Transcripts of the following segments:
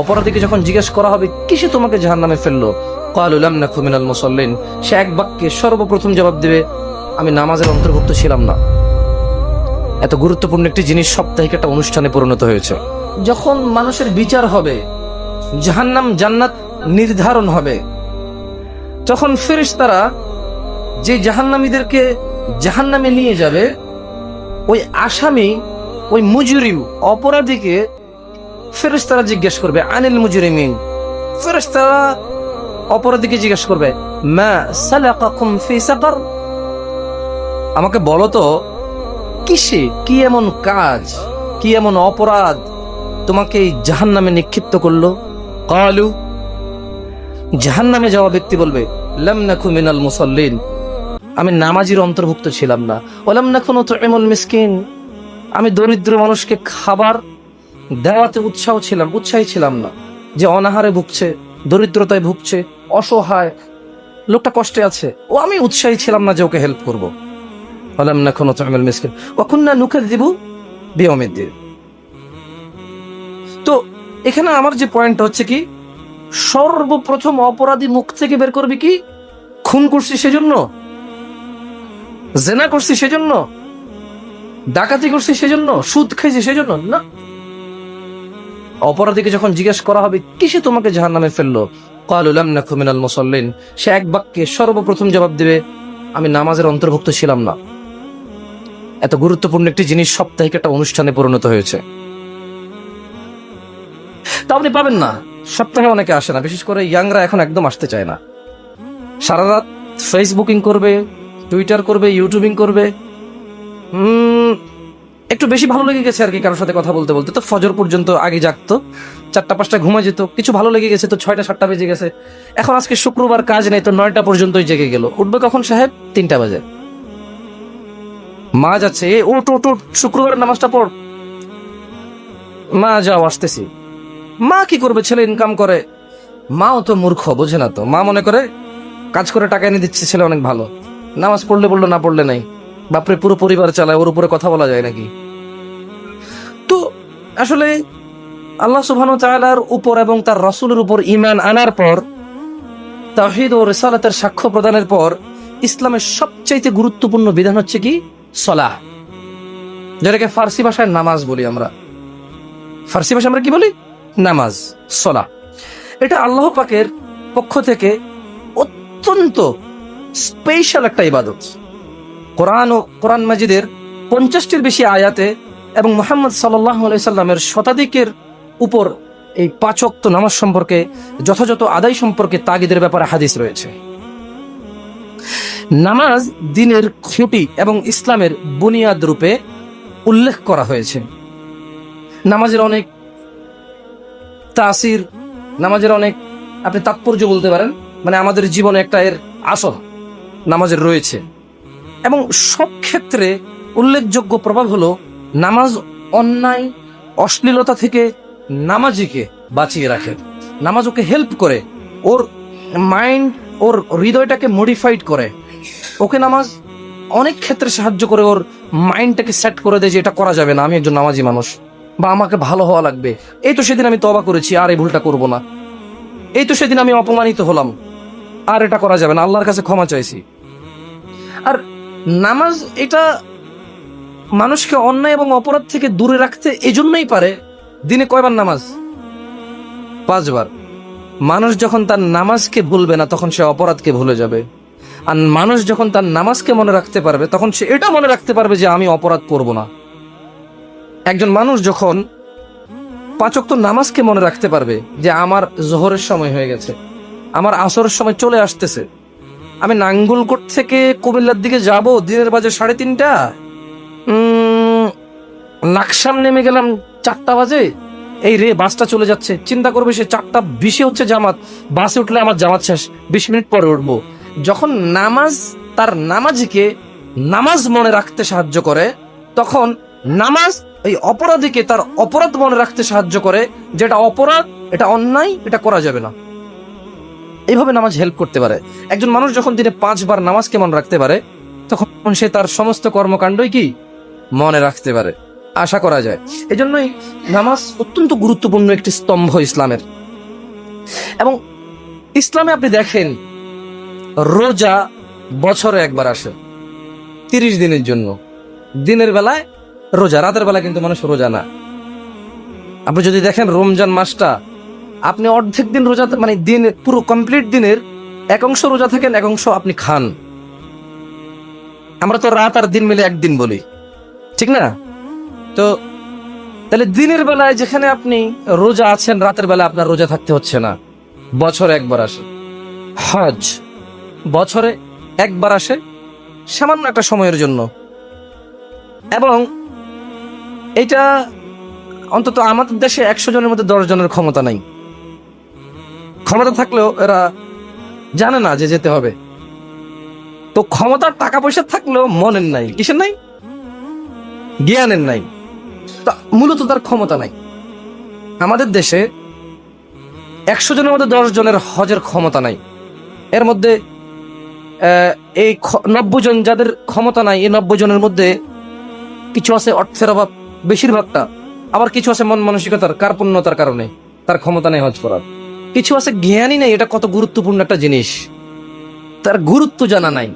অপরাধীকে যখন জিজ্ঞেস করা হবে, কিসে তোমাকে জাহান নামে ফেলল কালুলাম সে এক বাক্যে সর্বপ্রথম জবাব দেবে, আমি নামাজের অন্তর্ভুক্ত ছিলাম না। এত গুরুত্বপূর্ণ একটি জিনিস সাপ্তাহিক একটা অনুষ্ঠানে পরিণত হয়েছে। যখন মানুষের বিচার হবে, জাহান্নাম জান্নাত নির্ধারণ হবে। তখন ফেরেশতারা যে জাহান্নামীদেরকে জাহান্নামে নিয়ে যাবে, ওই আসামি, ওই মুজরিম অপরাধীকে ফেরেশতারা জিজ্ঞেস করবে, আনিল মুজরিমিন? ফেরেশতারা অপরাধীকে জিজ্ঞেস করবে আমাকে বলো তো, কিসে? কি এমন কাজ? কি এমন অপরাধ তোমাকে এই জাহান্নামে নিক্ষিপ্ত করল? কালু? জাহান্নামে যাওয়া ব্যক্তি বলবে, লাম নাকু মিনাল মুসাল্লিন। আমি নামাজির অন্তর্ভুক্ত ছিলাম না। ওলাম না কোনো তুইমুল মিসকিন? আমি দরিদ্র মানুষকে খাবার দেওয়াতে উৎসাহ ছিলাম, উৎসাহী ছিলাম না। যে অনাহারে ভুগছে, দরিদ্রতায় ভুগছে, অসহায়, লোকটা কষ্টে আছে, ও আমি উৎসাহী ছিলাম না যে ওকে হেল্প করব। ওলাম না কোনো কখন না নুখে দিব বিয়মের তো, এখানে আমার যে পয়েন্টটা হচ্ছে কি, সর্বপ্রথম অপরাধী মুখ থেকে বের করবি কি? খুন করছি সেজন্য? জেনা করছি সেজন্য? ডাকাতি করছি সেজন্য? সুদ খাইছি সেজন্য? না। অপরাধীকে যখন জিজ্ঞেস করা হবে, কিসে তোমাকে জাহান নামে ফেলল কালুলাম না মুসল্লিন। সে এক বাক্যে সর্বপ্রথম জবাব দেবে, আমি নামাজের অন্তর্ভুক্ত ছিলাম না। এত গুরুত্বপূর্ণ একটি জিনিস সাপ্তাহিক একটা অনুষ্ঠানে পরিণত হয়েছে। তা আপনি পাবেন না। সপ্তাহে অনেকে আসে না। বিশেষ করে ইয়াংরা এখন একদম আসতে চায় না। সারা রাত ফেসবুকিং করবে টুইটার করবে ইউটিউবিং করবে। একটু বেশি ভালো লেগে গেছে আর কি কারোর সাথে কথা বলতে বলতে। তো ফজর পর্যন্ত আগে জাগতো। চারটা পাঁচটা ঘুমা যেত, কিছু ভালো লেগে গেছে তো ছয়টা, সাতটা বেজে গেছে। এখন আজকে শুক্রবার, কাজ নেই তো নয়টা পর্যন্তই জেগে গেল। উঠবে কখন সাহেব? তিনটা বাজে। মা যাচ্ছে। এ ওট ওট ওট শুক্রবারের নামাজটা পড়। মা যাও, আসতেছি। মা কি করবে? ছেলে ইনকাম করে। মাও তো মূর্খ, বোঝে না তো। মা মনে করে, কাজ করে টাকা এনে দিচ্ছে, ছেলে অনেক ভালো। নামাজ পড়লে পড়ল না পড়লে নাই। বাপরে, পুরো পরিবার চালায়, ওর উপরে কথা বলা যায় নাকি? তো আসলে আল্লাহ সুবহানাহু ওয়া তাআলার উপর এবং তার রাসূলের উপর ঈমান আনার পর, তাওহীদ ও রিসালাতের সাক্ষ্য প্রদানের পর, ইসলামের সবচাইতে গুরুত্বপূর্ণ বিধান হচ্ছে কি? সলাহ। যেটাকে ফার্সি ভাষায় নামাজ বলি আমরা। ফার্সি ভাষায় আমরা কি বলি? নামাজ সলা এটা আল্লাহ পাকের পক্ষ থেকে অত্যন্ত স্পেশাল একটা ইবাদত। কোরআন ও কোরআন মাজিদের পঞ্চাশটির বেশি আয়াতে এবং মোহাম্মদ সাল্লাহ সাল্লামের শতাধিকের উপর এই পাঁচক্ত নামাজ সম্পর্কে যথাযথ আদায় সম্পর্কে তাগিদের ব্যাপারে হাদিস রয়েছে। নামাজ দিনের খুঁটি এবং ইসলামের বুনিয়াদ রূপে উল্লেখ করা হয়েছে। নামাজের অনেক তাসির, নামাজের অনেক, আপনি তাৎপর্য বলতে পারেন মানে আমাদের জীবনে একটা এর আসল নামাজের রয়েছে। এবং সব ক্ষেত্রে উল্লেখযোগ্য প্রভাব হলো নামাজ অন্যায়, অশ্লীলতা থেকে নামাজিকে বাঁচিয়ে রাখে। নামাজ ওকে হেল্প করে, ওর মাইন্ড ওর হৃদয়টাকে মডিফাইড করে। ওকে নামাজ অনেক ক্ষেত্রে সাহায্য করে, ওর মাইন্ডটাকে সেট করে দেয় যে এটা করা যাবে না, আমি একজন নামাজি মানুষ। বা আমাকে ভালো হওয়া লাগবে। এই তো সেদিন আমি তবা করেছি, আর এই ভুলটা করব না। এই তো সেদিন আমি অপমানিত হলাম, আর এটা করা যাবে না, আল্লাহর কাছে ক্ষমা চাইছি। আর নামাজ এটা মানুষকে অন্যায় এবং অপরাধ থেকে দূরে রাখতে এজন্যই পারে দিনে কয়বার নামাজ? পাঁচবার। মানুষ যখন তার নামাজকে ভুলবে না, তখন সে অপরাধকে ভুলে যাবে। আর মানুষ যখন তার নামাজকে মনে রাখতে পারবে, তখন সে এটা মনে রাখতে পারবে যে আমি অপরাধ করব না। একজন মানুষ যখন পাঁচক তো নামাজকে মনে রাখতে পারবে যে আমার জোহরের সময় হয়ে গেছে, আমার আসরের সময় চলে আসতেছে আমি নাঙ্গলকোট থেকে কুমিল্লার দিকে যাব দিনের বাজে সাড়ে তিনটা। উম, লাকসাম নেমে গেলাম চারটা বাজে। এই রে বাসটা চলে যাচ্ছে। চিন্তা করবে সে চারটা বিশে হচ্ছে জামাত। বাসে উঠলে আমার জামাত শেষ। বিশ মিনিট পরে উঠবো। যখন নামাজ তার নামাজিকে নামাজ মনে রাখতে সাহায্য করে তখন নামাজ এই অপরাধীকে তার অপরাধ মনে রাখতে সাহায্য করে। যেটা অপরাধ এটা অন্যায় এটা করা যাবে না। এইভাবে নামাজ হেল্প করতে পারে। একজন মানুষ যখন দিনে পাঁচবার নামাজকে মনে রাখতে পারে, তখন সে তার সমস্ত কর্মকাণ্ডই কি? মনে রাখতে পারে। আশা করা যায়। এজন্যই নামাজ অত্যন্ত গুরুত্বপূর্ণ একটি স্তম্ভ ইসলামের। এবং ইসলামে আপনি দেখেন, রোজা বছরে একবার আসে, তিরিশ দিনের জন্য। দিনের বেলায় রোজা, রাতের বেলা কিন্তু মানুষ রোজা না। আপনি যদি দেখেন রমজান মাসটা আপনি অর্ধেক দিন রোজা মানে দিন, পুরো কমপ্লিট দিনের এক অংশ রোজা থাকেন, এক অংশ আপনি খান। আমরা তো রাত আর দিন মিলে একদিন বলি। ঠিক না? তো তাহলে দিনের বেলায় যেখানে আপনি রোজা আছেন, রাতের বেলা আপনার রোজা থাকতে হচ্ছে না। বছরে একবার আসে। হজ বছরে একবার আসে, সামান্য একটা সময়ের জন্য। এবং এটা অন্তত আমাদের দেশে একশো জনের মধ্যে দশ জনের ক্ষমতা নাই। ক্ষমতা থাকলেও এরা জানে না যে যেতে হবে। তো ক্ষমতার টাকা পয়সা থাকলেও মনের নাই, কিসের নাই? জ্ঞানের নাই। তা মূলত তার ক্ষমতা নাই। আমাদের দেশে একশো জনের মধ্যে দশ জনের হজের ক্ষমতা নাই। এর মধ্যে এই নব্বই জন যাদের ক্ষমতা নাই, এই নব্বই জনের মধ্যে কিছু আছে অর্থের অভাব বেশিরভাগটা। আবার কিছু আছে মন মানসিকতার কার্পণ্যতার কারণে তার ক্ষমতা নেই হজ করার। কিছু আছে জ্ঞানই নেই, এটা কত গুরুত্বপূর্ণ একটা জিনিস। তার গুরুত্ব জানা নাই।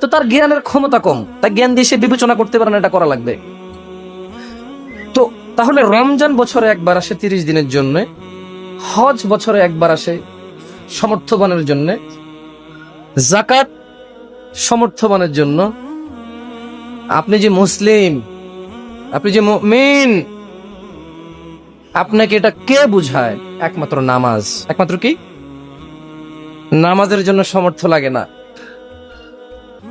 তো তার জ্ঞানের ক্ষমতা কম, তাই জ্ঞান দিয়ে সে বিবেচনা করতে পারে না, এটা করা লাগবে। তো তাহলে রমজান বছরে একবার আসে তিরিশ দিনের জন্য, হজ বছরে একবার আসে সমর্থবানের জন্য জাকাত সমর্থবানের জন্য। আপনি যে মুসলিম, আপনি যে মেন আপনাকে এটা কে বুঝায়? একমাত্র নামাজ। একমাত্র কি? নামাজের জন্য সমর্থ লাগে না।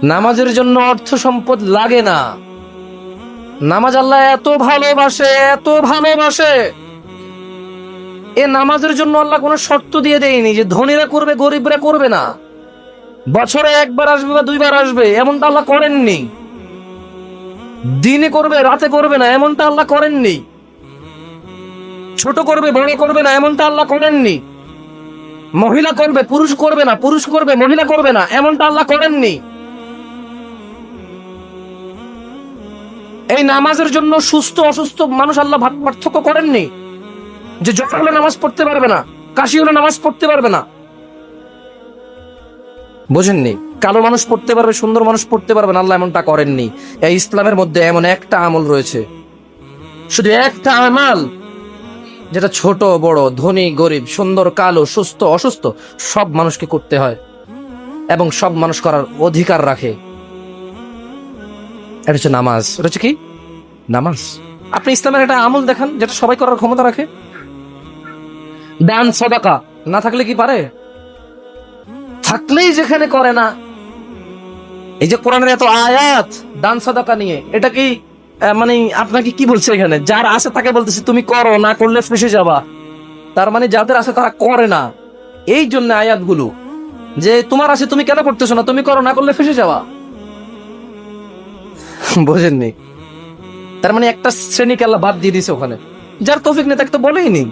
নামাজের জন্য অর্থ সম্পদ লাগে না। নামাজ আল্লাহ এত ভালোবাসে এত ভালোবাসে। এ নামাজের জন্য আল্লাহ কোনো শর্ত দিয়ে দেয়নি যে ধনীরা করবে, গরিবরা করবে না। বছরে একবার আসবে বা দুইবার আসবে, এমনটা আল্লাহ করেননি। দিনে করবে, রাতে করবে না, এমনটা আল্লাহ করেননি। ছোট করবে, বড় করবে না, এমনটা আল্লাহ করেননি। মহিলা করবে, পুরুষ করবে না, পুরুষ করবে, মহিলা করবে না, এমনটা আল্লাহ করেননি। এই নামাজের জন্য সুস্থ, অসুস্থ মানুষ আল্লাহ পার্থক্য করেননি। যে জ্বর হলে নামাজ পড়তে পারবে না কাশি হলে নামাজ পড়তে পারবে না। বোঝেননি? কালো মানুষ পড়তে পারবে, সুন্দর মানুষ পড়তে পারবে না, আল্লাহ এমনটা করেননি। এই ইসলামের মধ্যে এমন একটা আমল রয়েছে। শুধু একটা আমাল যেটা ছোট, বড়, ধনী, গরিব, সুন্দর, কালো, সুস্থ, অসুস্থ, সব মানুষকে করতে হয় এবং সব মানুষ করার অধিকার রাখে। এটা হচ্ছে নামাজ। এটা হচ্ছে কি? নামাজ। আপনি ইসলামের একটা আমল দেখান যেটা সবাই করার ক্ষমতা রাখে। দান সদাকা, না থাকলে কি পারে? থাকলেই যেখানে করে না। এই যে কোরআনের এত আয়াত, দান, সদাকা নিয়ে, এটা কি মানে আপনাকে কি বলছে এখানে? যার আছে তাকে বলতেছে, তুমি করো, না করলে ফেসে যাবা। তার মানে যাদের আছে তারা করে না। এই জন্য আয়াতগুলো, যে তোমার আছে, তুমি কেন করতেছো না? তুমি করো, না করলে ফেসে যাওয়া বোঝেননি? তার মানে একটা শ্রেণীকে আল্লাহ বাদ দিয়ে দিছে ওখানে। যার তৌফিক নেই তাকে তো বলেই নি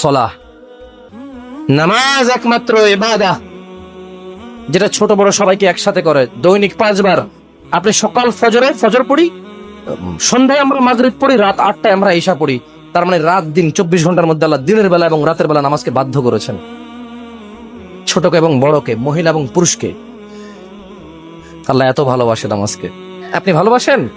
সলাহ। নামাজ একমাত্র এবাদা যেটা ছোট বড় সবাইকে একসাথে করে। দৈনিক পাঁচবার। আপনি সকাল ফজরে, ফজর পড়ি সন্ধ্যায় আমরা মাগরিব পড়ি, রাত আটটায় আমরা ঈশা পড়ি। তার মানে রাত দিন চব্বিশ ঘণ্টার মধ্যে আল্লাহ দিনের বেলা এবং রাতের বেলা নামাজকে বাধ্য করেছেন। ছোটকে এবং বড়কে, মহিলা এবং পুরুষকে। আল্লাহ এত ভালোবাসে নামাজকে। আপনি ভালোবাসেন?